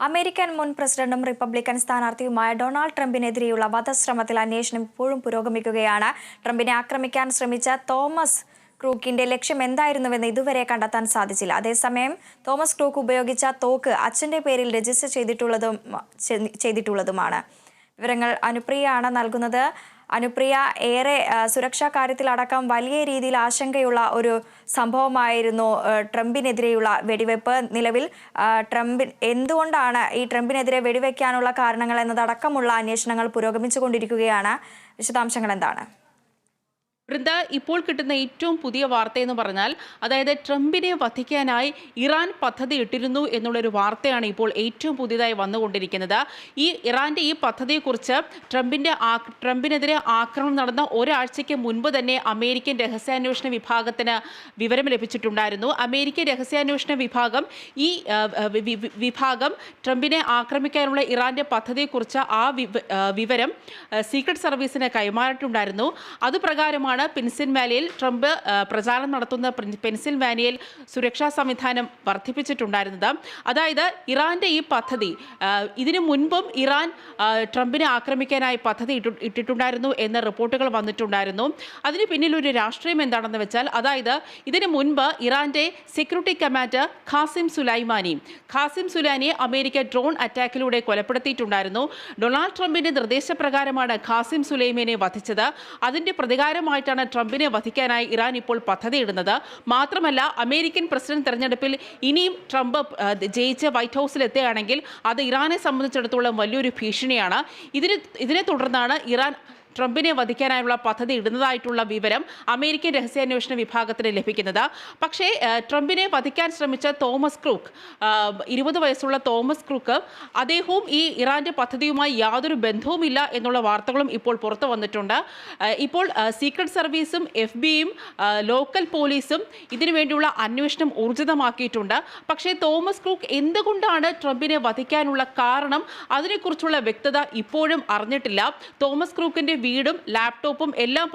American മുൻ പ്രസിഡന്റും Republican സ്ഥാനാർത്ഥിയുമായ Donald ട്രംപിനെതിരെയുള്ള വധശ്രമത്തിൽ അന്വേഷണം ഇപ്പോഴും പുരോഗമിക്കുകയാണ്. ട്രംപിനെ ആക്രമിക്കാൻ ശ്രമിച്ച തോമസ് ക്രൂക്കിന്റെ ലക്ഷ്യം എന്തായിരുന്നുവെന്ന് ഇതുവരെ കണ്ടെത്താൻ സാധിച്ചില്ല. അതേസമയം തോമസ് ക്രൂക്ക് ഉപയോഗിച്ച തോക്ക് അച്ഛന്റെ പേരിൽ രജിസ്റ്റർ ചെയ്തിട്ടുള്ളതും ചെയ്തിട്ടുള്ളതുമാണ്. വിവരങ്ങൾ അനുപ്രിയാണ് നൽകുന്നത്. അനുപ്രിയ ഏറെ സുരക്ഷാ കാര്യത്തിലടക്കം വലിയ രീതിയിൽ ആശങ്കയുള്ള ഒരു സംഭവമായിരുന്നു ട്രംപിനെതിരെയുള്ള വെടിവെപ്പ്. നിലവിൽ ട്രംപി എന്തുകൊണ്ടാണ് ഈ ട്രംപിനെതിരെ വെടിവെക്കാനുള്ള കാരണങ്ങൾ എന്നതടക്കമുള്ള അന്വേഷണങ്ങൾ പുരോഗമിച്ചുകൊണ്ടിരിക്കുകയാണ്. വിശദാംശങ്ങൾ എന്താണ്? വൃന്ദ ഇപ്പോൾ കിട്ടുന്ന ഏറ്റവും പുതിയ വാർത്ത എന്ന് പറഞ്ഞാൽ അതായത് ട്രംപിനെ വധിക്കാനായി ഇറാൻ പദ്ധതി ഇട്ടിരുന്നു എന്നുള്ളൊരു വാർത്തയാണ് ഇപ്പോൾ ഏറ്റവും പുതിയതായി വന്നുകൊണ്ടിരിക്കുന്നത്. ഈ ഇറാന്റെ ഈ പദ്ധതിയെക്കുറിച്ച് ട്രംപിന്റെ ട്രംപിനെതിരെ ആക്രമണം നടന്ന ഒരാഴ്ചയ്ക്ക് മുൻപ് തന്നെ അമേരിക്കൻ രഹസ്യാന്വേഷണ വിഭാഗത്തിന് വിവരം ലഭിച്ചിട്ടുണ്ടായിരുന്നു. അമേരിക്കൻ രഹസ്യാന്വേഷണ വിഭാഗം ഈ വിഭാഗം ട്രംപിനെ ആക്രമിക്കാനുള്ള ഇറാന്റെ പദ്ധതിയെക്കുറിച്ച് ആ, വിവരം സീക്രട്ട് സർവീസിന് കൈമാറിയിട്ടുണ്ടായിരുന്നു. അതുപ്രകാരമാണ് പെൻസിൽവാനിയയിൽ ട്രംപ് ആ, പ്രചാരണം നടത്തുന്ന പെൻസിൽവാനിയയിൽ സുരക്ഷാ സംവിധാനം വർദ്ധിപ്പിച്ചിട്ടുണ്ടായിരുന്നത്. അതായത് ഇറാന്റെ ഈ പദ്ധതി ഇതിനു മുൻപും ഇറാൻ ട്രംപിനെ ആക്രമിക്കാനായി പദ്ധതി ഇട്ടിട്ടുണ്ടായിരുന്നു എന്ന റിപ്പോർട്ടുകൾ വന്നിട്ടുണ്ടായിരുന്നു. അതിന് പിന്നിൽ ഒരു രാഷ്ട്രീയം എന്താണെന്ന് വെച്ചാൽ അതായത് ഇതിനു മുൻപ് ഇറാന്റെ security commander Qassem Soleimani Qassem സുലാനിയെ America drone അറ്റാക്കിലൂടെ കൊലപ്പെടുത്തിയിട്ടുണ്ടായിരുന്നു. ഡൊണാൾഡ് ട്രംപിന്റെ നിർദ്ദേശപ്രകാരമാണ് ഖാസിം സുലൈമാനെ വധിച്ചത്. അതിന്റെ പ്രതികാരമായിട്ടാണ് ട്രംപിനെ വധിക്കാനായി ഇറാൻ ഇപ്പോൾ പദ്ധതിയിടുന്നത്. മാത്രമല്ല അമേരിക്കൻ പ്രസിഡന്റ് തെരഞ്ഞെടുപ്പിൽ ഇനിയും ട്രംപ് ജയിച്ച് വൈറ്റ് ഹൗസിൽ എത്തുകയാണെങ്കിൽ അത് ഇറാനെ സംബന്ധിച്ചിടത്തോളം വലിയൊരു ഭീഷണിയാണ്. ഇതിന് ഇതിനെ തുടർന്നാണ് ഇറാൻ ട്രംപിനെ വധിക്കാനായുള്ള പദ്ധതി ഇടുന്നതായിട്ടുള്ള വിവരം അമേരിക്കൻ രഹസ്യാന്വേഷണ വിഭാഗത്തിന് ലഭിക്കുന്നത്. പക്ഷേ ട്രംപിനെ വധിക്കാൻ ശ്രമിച്ച തോമസ് ക്രൂക്ക് ഇരുപത് വയസ്സുള്ള തോമസ് ക്രൂക്ക് അദ്ദേഹവും ഈ ഇറാന്റെ പദ്ധതിയുമായി യാതൊരു ബന്ധവുമില്ല എന്നുള്ള വാർത്തകളും ഇപ്പോൾ പുറത്തു വന്നിട്ടുണ്ട്. ഇപ്പോൾ സീക്രട്ട് സർവീസും എഫ് ബിയും ലോക്കൽ പോലീസും ഇതിനു വേണ്ടിയുള്ള അന്വേഷണം ഊർജിതമാക്കിയിട്ടുണ്ട്. പക്ഷേ തോമസ് ക്രൂക്ക് എന്തുകൊണ്ടാണ് ട്രംപിനെ വധിക്കാനുള്ള കാരണം? അതിനെക്കുറിച്ചുള്ള വ്യക്തത ഇപ്പോഴും അറിഞ്ഞിട്ടില്ല. തോമസ് ക്രൂക്കിന്റെ വീടും ലാപ്ടോപ്പും എല്ലാം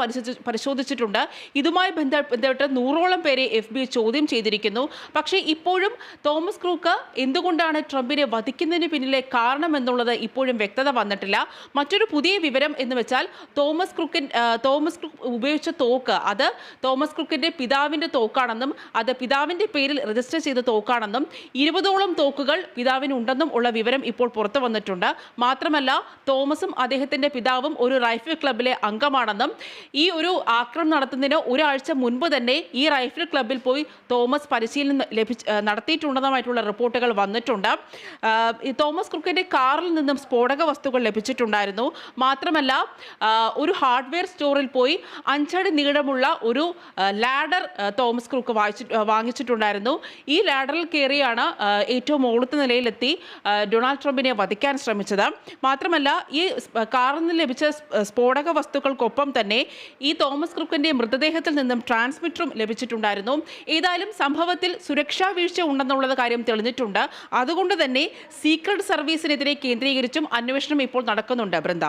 പരിശോധിച്ചിട്ടുണ്ട്. ഇതുമായി ബന്ധപ്പെട്ട് നൂറോളം പേരെ എഫ് ബി ചോദ്യം ചെയ്തിരിക്കുന്നു. പക്ഷേ ഇപ്പോഴും തോമസ് ക്രൂക്ക് എന്തുകൊണ്ടാണ് ട്രംപിനെ വധിക്കുന്നതിന് പിന്നിലെ കാരണം എന്നുള്ളത് ഇപ്പോഴും വ്യക്തത വന്നിട്ടില്ല. മറ്റൊരു പുതിയ വിവരം എന്ന് വെച്ചാൽ തോമസ് ക്രൂക്കിൻ തോമസ് ക്രൂക്ക് ഉപയോഗിച്ച തോക്ക് അത് തോമസ് ക്രൂക്കിന്റെ പിതാവിന്റെ തോക്കാണെന്നും അത് പിതാവിന്റെ പേരിൽ രജിസ്റ്റർ ചെയ്ത തോക്കാണെന്നും ഇരുപതോളം തോക്കുകൾ പിതാവിന് ഉണ്ടെന്നും ഉള്ള വിവരം ഇപ്പോൾ പുറത്തു വന്നിട്ടുണ്ട്. മാത്രമല്ല തോമസും അദ്ദേഹത്തിന്റെ പിതാവും ഒരു റൈഫിൾ ക്ലബിലെ അംഗമാണെന്നും ഈ ഒരു ആക്രമണം നടത്തുന്നതിന് ഒരാഴ്ച മുൻപ് തന്നെ ഈ റൈഫിൾ ക്ലബിൽ പോയി തോമസ് പരിശീലനം ലഭിച്ച് നടത്തിയിട്ടുണ്ടെന്നുമായിട്ടുള്ള റിപ്പോർട്ടുകൾ വന്നിട്ടുണ്ട്. തോമസ് ക്രുക്കിന്റെ കാറിൽ നിന്നും സ്ഫോടക വസ്തുക്കൾ ലഭിച്ചിട്ടുണ്ടായിരുന്നു. മാത്രമല്ല ഒരു ഹാർഡ്വെയർ സ്റ്റോറിൽ പോയി അഞ്ചടി നീളമുള്ള ഒരു ലാഡർ തോമസ് ക്രൂക്ക് വാങ്ങിച്ചിട്ടുണ്ടായിരുന്നു. ഈ ലാഡറിൽ കയറിയാണ് ഏറ്റവും ഓടുത്ത നിലയിലെത്തി ഡൊണാൾഡ് ട്രംപിനെ വധിക്കാൻ ശ്രമിച്ചത്. മാത്രമല്ല ഈ കാറിൽ നിന്ന് ലഭിച്ച സ്- സ്ഫോടക വസ്തുക്കൾക്കൊപ്പം തന്നെ ഈ തോമസ് ക്രുക്കിന്റെ മൃതദേഹത്തിൽ നിന്നും ട്രാൻസ്മിറ്ററും ലഭിച്ചിട്ടുണ്ടായിരുന്നു. ഏതായാലും സംഭവത്തിൽ സുരക്ഷാ വീഴ്ച ഉണ്ടെന്നുള്ളത് കാര്യം തെളിഞ്ഞിട്ടുണ്ട്. അതുകൊണ്ട് തന്നെ സീക്രട്ട് സർവീസിനെതിരെ കേന്ദ്രീകരിച്ചും അന്വേഷണം ഇപ്പോൾ നടക്കുന്നുണ്ട് ബൃന്ദ.